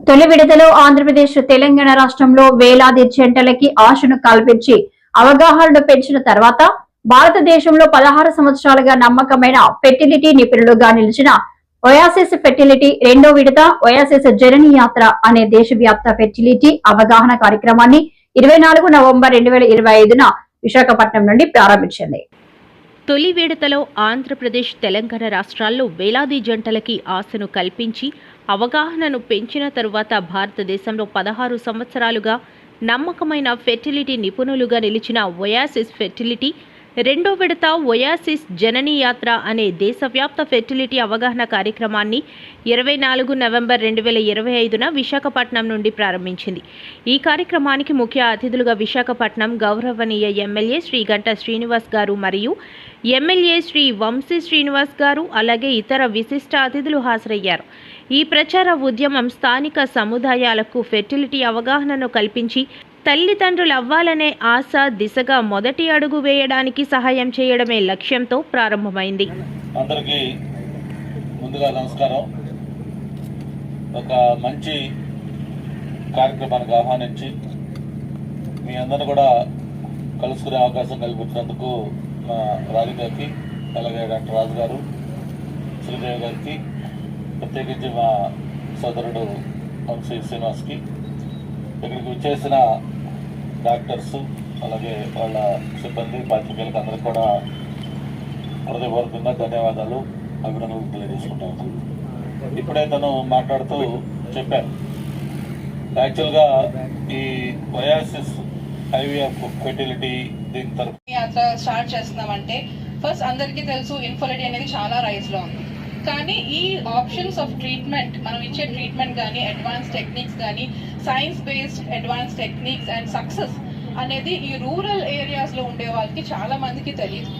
తొలి విడతలో ఆంధ్రప్రదేశ్ తెలంగాణ రాష్ట్రంలో వేలాది జంటలకి ఆశను కల్పించి అవగాహనను పెంచిన తర్వాత భారతదేశంలో పదహారు సంవత్సరాలుగా నమ్మకమైన ఫెర్టిలిటీ నిపుణులుగా నిలిచిన ఒయాసిస్ ఫెర్టిలిటీ రెండో విడత ఒయాసిస్ జనని యాత్ర అనే దేశవ్యాప్త ఫెర్టిలిటీ అవగాహన కార్యక్రమాన్ని ఇరవై నాలుగు నవంబర్ రెండు వేల ఇరవై ఐదున విశాఖపట్నం నుండి ప్రారంభించింది. తొలి విడతలో ఆంధ్రప్రదేశ్ తెలంగాణ రాష్ట్రాల్లో వేలాది జంటలకి ఆశను కల్పించి అవగాహనను పెంచిన తరువాత భారతదేశంలో పదహారు సంవత్సరాలుగా నమ్మకమైన ఫెర్టిలిటీ నిపుణులుగా నిలిచిన ఒయాసిస్ ఫెర్టిలిటీ రెండో విడత ఒయాసిస్ జననీ యాత్ర అనే దేశవ్యాప్త ఫెర్టిలిటీ అవగాహన కార్యక్రమాన్ని ఇరవై నాలుగు నవంబర్ రెండు వేల ఇరవై ఐదున విశాఖపట్నం నుండి ప్రారంభించింది. ఈ కార్యక్రమానికి ముఖ్య అతిథులుగా విశాఖపట్నం గౌరవనీయ ఎమ్మెల్యే శ్రీ గంట శ్రీనివాస్ గారు మరియు ఎమ్మెల్యే శ్రీ వంశీ శ్రీనివాస్ గారు అలాగే ఇతర విశిష్ట అతిథులు హాజరయ్యారు. ఈ ప్రచార ఉద్యమం స్థానిక సముదాయాలకు ఫెర్టిలిటీ అవగాహనను కల్పించి తల్లిదండ్రులు అవ్వాలనే ఆశ దిశగా మొదటి అడుగు వేయడానికి సహాయం చేయడమే లక్ష్యంతో ప్రారంభమైంది. అందరికీ ముందుగా నమస్కారం. ఒక మంచి కార్యక్రమానికి ఆహ్వానించి మీ అందరిని కూడా కలుసుకునే అవకాశం కల్పించినందుకు మా రాధికకి అలాగే డాక్టర్ రాజు గారు శ్రీదేవి గారికి ప్రత్యేకించి మా సోదరుడు వంశీ శ్రీనివాస్కి ఇక్కడికి వచ్చేసిన డాక్టర్స్ అలాగే వాళ్ళ సిబ్బంది పాత్రికేయులకు అందరికీ కూడా హృదయపూర్వకంగా ధన్యవాదాలు అభినందనలు తెలియజేసుకుంటాను. ఇప్పుడే తను మాట్లాడుతూ చెప్పారు. యాక్చువల్గా ఈ వయాసిస్ ఐవీఎఫ్ ఫెర్టిలిటీ దీని తరఫు యాత్ర స్టార్ట్ చేస్తున్నామంటే ఫస్ట్ అందరికీ తెలుసు ఇన్ఫర్టిలిటీ అనేది చాలా రైజ్లో ఉంది. కానీ ఈ ఆప్షన్స్ ఆఫ్ ట్రీట్మెంట్ మనం ఇచ్చే ట్రీట్మెంట్ కానీ అడ్వాన్స్ టెక్నిక్స్ కానీ science based advance techniques and success అనేది ఈ రూరల్ ఏరియాస్లో ఉండే వాళ్ళకి చాలా మందికి తెలియదు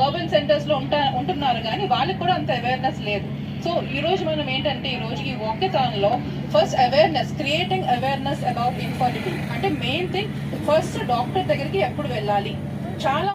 అర్బన్ సెంటర్స్లో ఉంటా ఉంటున్నారు కానీ వాళ్ళకి కూడా అంత అవేర్నెస్ లేదు. సో ఈ రోజు మనం ఏంటంటే ఈ రోజు ఈ walkathon first awareness creating awareness about infertility అంటే మెయిన్ థింగ్ ఫస్ట్ డాక్టర్ దగ్గరికి ఎప్పుడు వెళ్ళాలి? చాలా